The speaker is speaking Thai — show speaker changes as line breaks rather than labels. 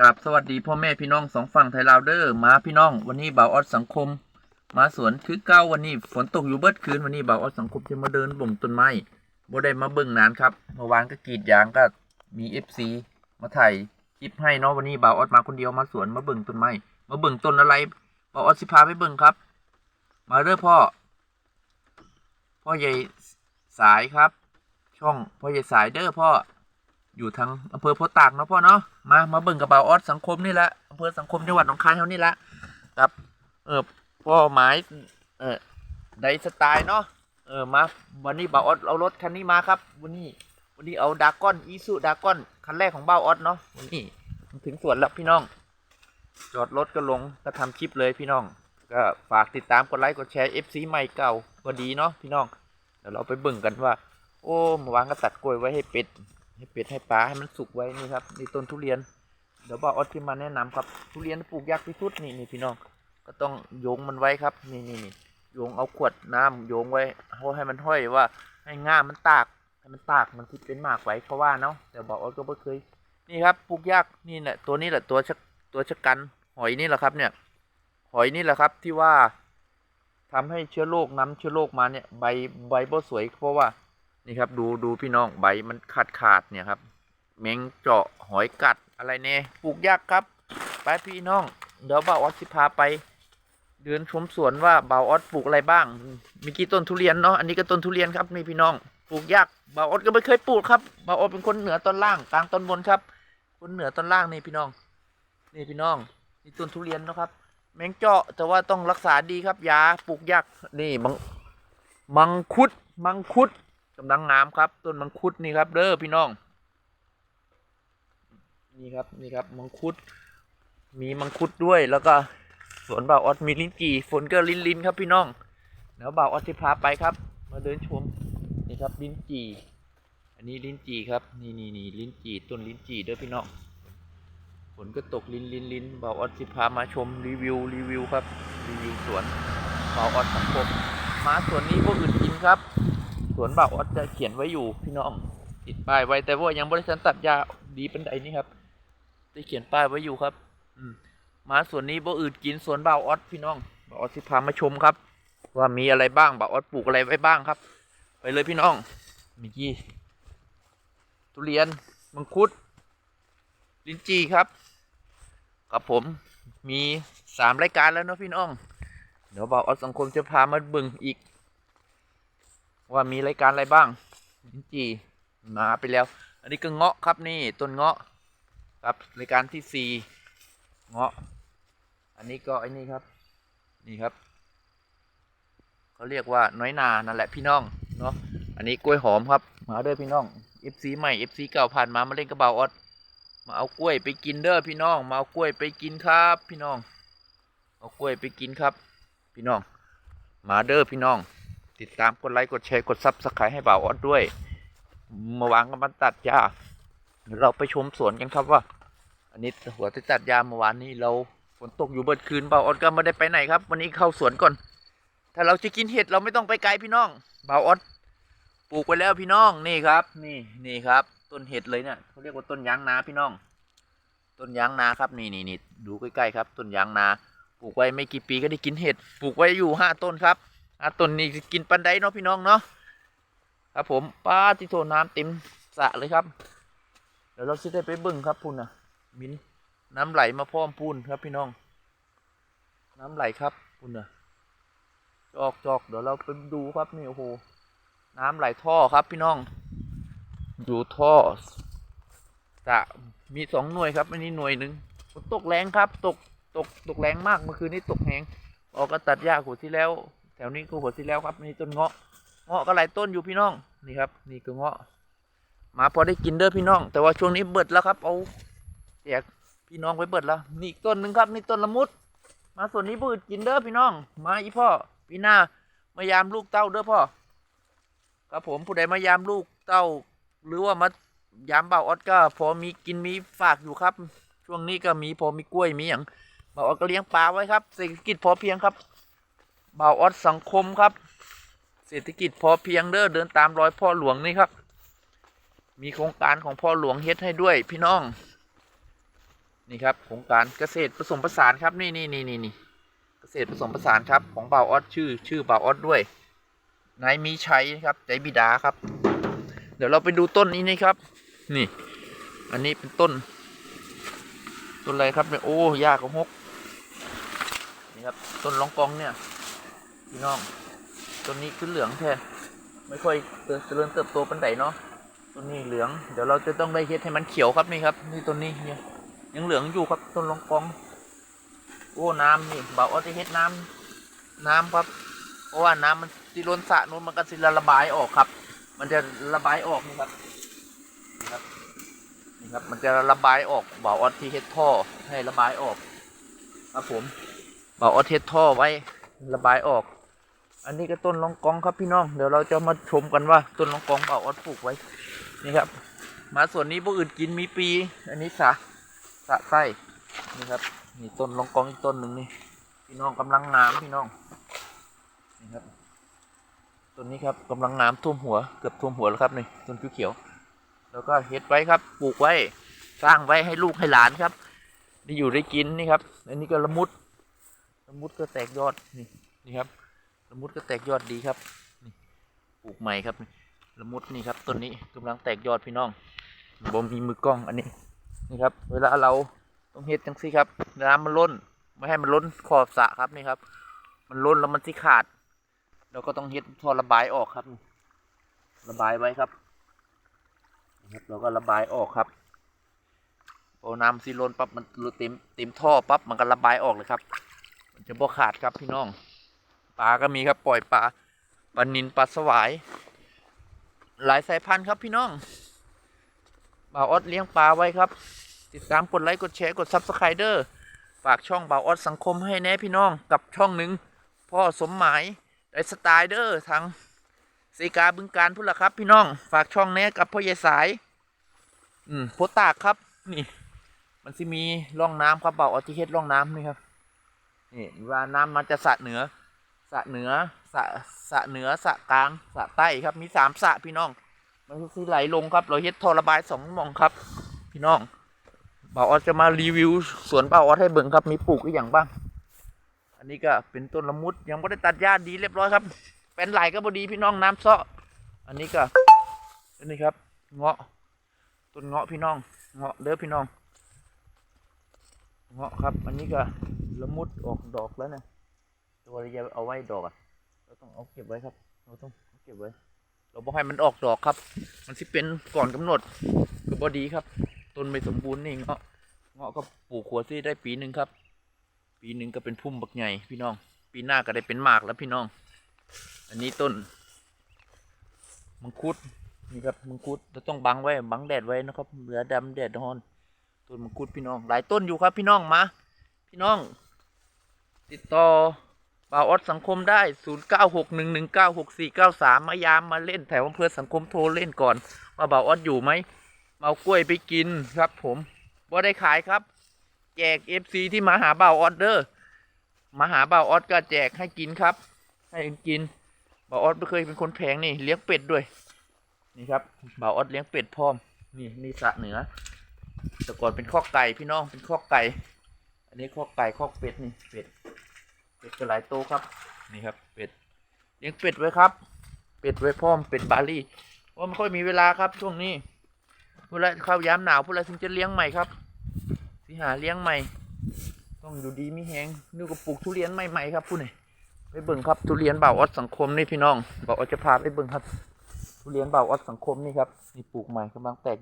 ครับสวัสดีพ่อแม่พี่น้องสองฝั่งไทยลาวเดอร์มาพี่น้อง วันนี้บ่าวออดสังคม มาสวนคือเก้าวันนี้ฝนตกอยู่เบิดคืนวันนี้บ่าวออดสังคมจะมาเดินบ่งต้นไม้บ่ได้มาเบิ่งนานครับเมื่อวานก็กรีดยางก็มีเอฟซีมาถ่ายคลิปให้เนาะวันนี้บ่าวออดมาคนเดียวมาสวนมาเบิ่งต้นไม้มาเบิ่งต้นอะไรบ่าวออดสิพาไปเบิ่งครับ มาเด้อพ่อ พ่อใหญ่สายครับ ช่องพ่อใหญ่สายเด้อพ่อ อยู่ทางอำเภอโพธาตากเนาะพ่อเนาะมามาเบิ่งกระเป๋าออสสังคมนี่แหละอำเภอสังคมจังหวัดหนองคายเท่านี้ละครับเออพ่อหมายเออไดสไตล์เนาะเออมาวันนี้บ่าวออสเอารถคันนี้มาครับ วันนี้วันนี้เอาดากอนอีซูดากอนคันแรกของบ่าวออสเนาะวันนี้ถึงสวนแล้วพี่น้อง จอดรถก็ลงก็ทำคลิปเลยพี่น้อง ก็ฝากติดตามกดไลค์กดแชร์ FC ใหม่เก่าก็ดีเนาะพี่น้องเดี๋ยวเราไปเบิ่งกันว่า โอ้มื่อวานก็ตัดกล้วยไว้ให้เป็ด ให้เป็ดให้ปลาให้มันสุกไว้นี่ครับในต้นทุเรียน เดี๋ยวบอกออสที่มาแนะนำครับ ทุเรียนปลูกยากที่สุดนี่นี่พี่น้อง ก็ต้องโยงมันไว้ครับ นี่นี่นี่โยงเอาขวดน้ำโยงไว้เอาให้มันห้อยว่าให้ง่ามมันตากให้มันตากมันที่เป็นหมากไว้เพราะว่าเนาะแต่บอกออสก็ไม่เคย นี่ครับปลูกยากนี่แหละตัวนี้แหละตัวชะตัวชะกันหอยนี่แหละครับเนี่ย หอยนี่แหละครับที่ว่าทำให้เชื้อโรคน้ำเชื้อโรคมาเนี่ยใบใบบ่สวยเพราะว่า นี่ครับดูดูพี่น้องใบมันขาดขาดเนี่ยครับแมงเจาะหอยกัดอะไรเนี่ยปลูกยากครับ ไปพี่น้อง เดี๋ยวบ่าวออสสิพาไป เดินชมสวนว่าบ่าวออสปลูกอะไรบ้าง มีกี่ต้นทุเรียนเนาะอันนี้ก็ต้นทุเรียนครับนี่พี่น้องปลูกยากบ่าวออสก็ไม่เคยปลูกครับบ่าวออสเป็นคนเหนือตอนล่างกลางตอนบนครับ คนเหนือตอนล่างนี่พี่น้อง นี่พี่น้องนี่ต้นทุเรียนเนาะครับแมงเจาะแต่ว่าต้องรักษาดีครับยาปลูกยากนี่มังมังคุดมังคุด กำลังงามครับ ต้นมังคุดนี่ครับเด้อพี่น้อง นี่ครับนี่ครับมังคุด มีมังคุดด้วยแล้วก็สวนบ่าวออสมีลิ้นจี่ฝนก็ลิ้นลิ้นครับพี่น้องเดี๋ยวบ่าวออสจะพาไปครับ มาเดินชมนี่ครับลิ้นจี่อันนี้ลิ้นจี่ครับนี่นี่นี่ลิ้นจี่ต้นลิ้นจี่เด้อพี่น้องฝนก็ตกลิ้นลิ้นลิ้นบ่าวออสจะพามาชมรีวิวรีวิวครับรีวิวสวนบ่าวออสสังคมมาสวนนี้พวกอื่นกินครับ สวนบ่าวออสจะเขียนไว้อยู่พี่น้องติดป้ายไว้แต่ว่ายังบริษัทตัดยาดีเป็นไดนี่ครับได้เขียนป้ายไว้อยู่ครับ อืมาสวนนี้บ่อื่นกินสวนบ่าวออสพี่น้องบ่าวออสสิพามาชมครับ ว่ามีอะไรบ้างบ่าวออสปลูกอะไรไว้บ้างครับ ไปเลยพี่น้องมีกี่ทุเรียนมังคุด ลิ้นจีครับกับผมมีสามรายการแล้วเนาะพี่น้องเดี๋ยวบ่าวออสสังคมจะพามาบึงอีก ว่ามีรายการอะไรบ้างลิ้นจีมาไปแล้ว อันนี้ก็เงาะครับนี่ต้นเงาะครับรายการที่สี่เงาะ อันนี้ก็ไอ้นี่ครับ นี่ครับเขาเรียกว่าน้อยนานั่นแหละพี่น้องเนาะอันนี้กล้วยหอมครับ มาเด้อพี่น้อง FC ใหม่ FC เก่าผ่านมามาเล่นกระเบาออดมาเอากล้วยไปกินเด้อพี่น้อง มาเอากล้วยไปกินครับ พี่น้อง เอากล้วยไปกินครับ พี่น้อง มาเด้อพี่น้อง ติดตามกดไลค์กดแชร์กดซับสไครต์ให้บ่าวออดด้วยเมาวางกันมาตัดหญ้าเราไปชมสวนกันครับว่า อันนี้หัวที่ตัดหญ้าเมื่อวานนี้เราฝนตกอยู่เบิดคืนบ่าวออดก็ไม่ได้ไปไหนครับ วันนี้เข้าสวนก่อน ถ้าเราจะกินเห็ดเราไม่ต้องไปไกลพี่น้องบ่าวออดปลูกไว้แล้วพี่น้องนี่ครับ นี่นี่ครับ ต้นเห็ดเลยเนี่ยเขาเรียกว่าต้นยางนาพี่น้อง ต้นยางนาครับนี่นี่นี่ดูใกล้ๆครับ ต้นยางนา ปลูกไว้ไม่กี่ปีก็ได้กินเห็ดปลูกไว้อยู่ห้าต้นครับ อะต้นนี้กินปันไดเนาะพี่น้องเนาะครับผมป้าที่โทน้ำเต็มสระเลยครับ เดี๋ยวเราจะได้ไปบึ้งครับพุ่นนะมินน้ำไหลมาพร้อมพูนครับพี่น้อง น้ำไหลครับพุ่นนะจอกจอกเดี๋ยวเราไปดูครับนี่โอ้โหน้ำไหลท่อครับพี่น้องดูท่อสระมีสองหน่วยครับอันนี้หน่วยหนึ่งตกแรงครับ ตกตกตกแรงมากเมื่อคืนนี้ตกแหงออกก็ตัดหญ้าหัวที่แล้ว วนี้ก็หัวที่แล้วครับนี่ต้นเงาะเงาะก็หลายต้นอยู่พี่น้องนี่ครับ นี่ก็เงาะมาพอได้กินเด้อพี่น้อง แต่ว่าช่วงนี้เบิดแล้วครับ เอาแจกพี่น้องไปเบิดแล้ว นี่ต้นหนึ่งครับนี่ต้นละมุด มาส่วนนี้เบิดกินเด้อพี่น้อง มาอีพ่อพี่หน้ามายามลูกเต้าเด้อพ่อครับผมผู้ใดมายามลูกเต้า หรือว่ามายามเบาออดก็พอมีกินมีฝากอยู่ครับ ช่วงนี้ก็มีพอมีกล้วยมีอย่างเบ่าออดก็เลี้ยงปลาไว้ครับเศรษฐกิจพอเพียงครับ บาออดสังคมครับ เศรษฐกิจพอเพียงเด้อเดินตามรอยพ่อหลวงนี่ครับ มีโครงการของพ่อหลวงเฮ็ดให้ด้วยพี่น้อง นี่ครับโครงการเกษตรผสมผสานครับนี่นี่นี่นี่นี่เกษตรผสมผสานครับของบาออดชื่อชื่อบาออดด้วยนายมีชัยครับใจบิดาครับ เดี๋ยวเราไปดูต้นนี้นะครับ นี่ อันนี้เป็นต้น ต้นอะไรครับเนี่ยโอ้ยากของฮกนี่ครับต้นลองกองเนี่ย พี่น้องต้นนี้ขึ้นเหลืองแท้ไม่ค่อยเจริญเติบโตปันไดเนาะต้นนี้เหลือง เดี๋ยวเราจะต้องได้เฮ็ดให้มันเขียวครับนี่ครับ นี่ต้นนี้เนี่ยยังเหลืองอยู่ครับต้นลองกอง โอ้น้ำนี่บ่าวเอาจะเฮ็ดน้ำน้ำครับ เพราะว่าน้ำมันสิล้นสระนู้นมันก็สิระบายออกครับ มันจะระบายออกนี่ครับนี่ครับนี่ครับ มันจะระบายออกบ่าวออดที่เฮ็ดท่อให้ระบายออกครับผมบ่าวออดเฮ็ดท่อไว้ระบายออก อันนี้ก็ต้นลองกองครับพี่น้อง เดี๋ยวเราจะมาชมกันว่าต้นลองกองบ่าออดปลูกไว้ นี่ครับ มาส่วนนี้พวกอื่นกินมีปี อันนี้สะสะไส้นี่ครับนี่ต้นลองกองอีกต้นหนึ่งนี่ พี่น้องกำลังน้ำพี่น้องนี่ครับต้นนี้ครับกำลังน้ำท่วมหัวเกือบท่วมหัวแล้วครับนี่ต้นเขียวๆแล้วก็เฮ็ดไว้ครับ ปลูกไว้สร้างไว้ให้ลูกให้หลานครับได้อยู่ได้กินนี่ครับ อันนี้ก็ละมุดละมุดก็แตกยอดนี่นี่ครับ ละมุดก็แตกยอดดีครับนี่ปลูกใหม่ครับละมุดนี่ครับต้นนี้กำลังแตกยอดพี่น้องบ่มีมือกล้องอันนี้นี่ครับ เวลาเราต้องเฮ็ดจังซี่ครับ น้ำมันล้นไม่ให้มันล้นขอบสระครับนี่ครับ มันล้นแล้วมันสิขาดเราก็ต้องเฮ็ดท่อระบายออกครับ ระบายไว้ครับนะครับเราก็ระบายออกครับพอน้ำซีล้นปั๊บมันเต็มเต็มท่อปั๊บมันก็ระบายออกเลยครับ มันจะบ่ขาดครับพี่น้อง ปลาก็มีครับปล่อยปลาปลานินปลาสวาย หลายสายพันธุ์ครับพี่น้องบ่าวออดเลี้ยงปลาไว้ครับ ติดตามกดไลค์กดแชร์กดซับสไครเดอร์ฝากช่องบ่าวออดสังคมให้แน่พี่น้องกับช่องหนึ่งพ่อสมหมายไอสไตล์เดอร์ทางสีกาบึงการพุ่นละครับ พี่น้อง ฝากช่องแน่กับพ่อใหญ่สาย อืมโพตากครับ นี่ มันสิมีร่องน้ำครับเบาออทิเฮ็ดร่องน้ำนี่ครับนี่ว่าน้ำมันจะสะเหนือ สะเหนือสะสะเหนือสะกลางสะใต้ครับมีสามสะพี่น้อง มันสิไหลลงครับเราเฮ็ดท่อระบายสองมองครับ พี่น้องเบาออจะมารีวิวสวนเบาออให้เบิ่งครับมีปลูกอีกอย่างบ้าง อันนี้ก็เป็นต้นละมุดยังไม่ได้ตัดหญ้าดีเรียบร้อยครับเป็นไหลก็บดีพี่น้องน้ำเซาะอันนี้ก็อันนี้ครับเงาะต้นเงาะพี่น้องเงาะเด้อพี่น้องเงาะครับ อันนี้ก็ละมุดออกดอกแล้วนะ ตัวจะเอาไว้ดอกอะเราต้องเอาเก็บไว้ครับเราต้องเอาเก็บไว้ เราบอกให้มันออกดอกครับ มันสิเป็นก่อนกำหนดก็บดีครับต้นไม่สมบูรณ์นี่เงาะเงาะก็ปลูกขัวซี่ได้ปีหนึ่งครับ ปีหนึ่งก็เป็นพุ่มบักใหญ่พี่น้อง ปีหน้าก็ได้เป็นหมากแล้วพี่น้อง อันนี้ต้นมังคุดนี่ครับมังคุดเราต้องบังไว้บังแดดไว้นะครับเหลือดำแดดร้อนต้นมังคุดพี่น้อง หลายต้นอยู่ครับพี่น้องมา พี่น้อง ติดต่อ บ่าออดสังคมได้ 0 9 6 1 1 9 6 4 9 3 มายามมาเล่นแถวอำเภอสังคมโทรเล่นก่อนว่าบ่าวออดอยู่ไหมมาเอากล้วยไปกินครับ ผมบ่ได้ขายครับ แจกเอฟซีที่มาหาบ่าวออดเดอร์มาหาบ่าวออดก็แจกให้กินครับ ให้กินบ่าวออดไม่เคยเป็นคนแพงนี่เลี้ยงเป็ดด้วย นี่ครับบ่าวออดเลี้ยงเป็ดพร้อม นี่นี่สะเหนือแต่ก่อนเป็นข้อไก่พี่น้องเป็นข้อไก่ อันนี้ข้อไก่ข้อเป็ดนี่เป็ด เป็ดก็หลายโตวครับ นี่ครับเป็ดเลี้ยงเป็ดไว้ครับ เป็ดไว้พร้อมเป็ดบาลีเพราะไม่ค่อยมีเวลาครับช่วงนี้เวลาเข้ายามหนาวพวกเราถึงจะเลี้ยงใหม่ครับสิหาเลี้ยงใหม่ ต้องอยู่ดีมีแหงนี่ก็ปลูกทุเรียนใหม่ๆครับผู้นี่ไปเบิ่งครับทุเรียนบ่าวออดสังคมนี่พี่น้องบ่าวออดจะพาไปเบิ่งครับทุเรียนบ่าวออดสังคมนี่ครับนี่ปลูกใหม่กำลังแตก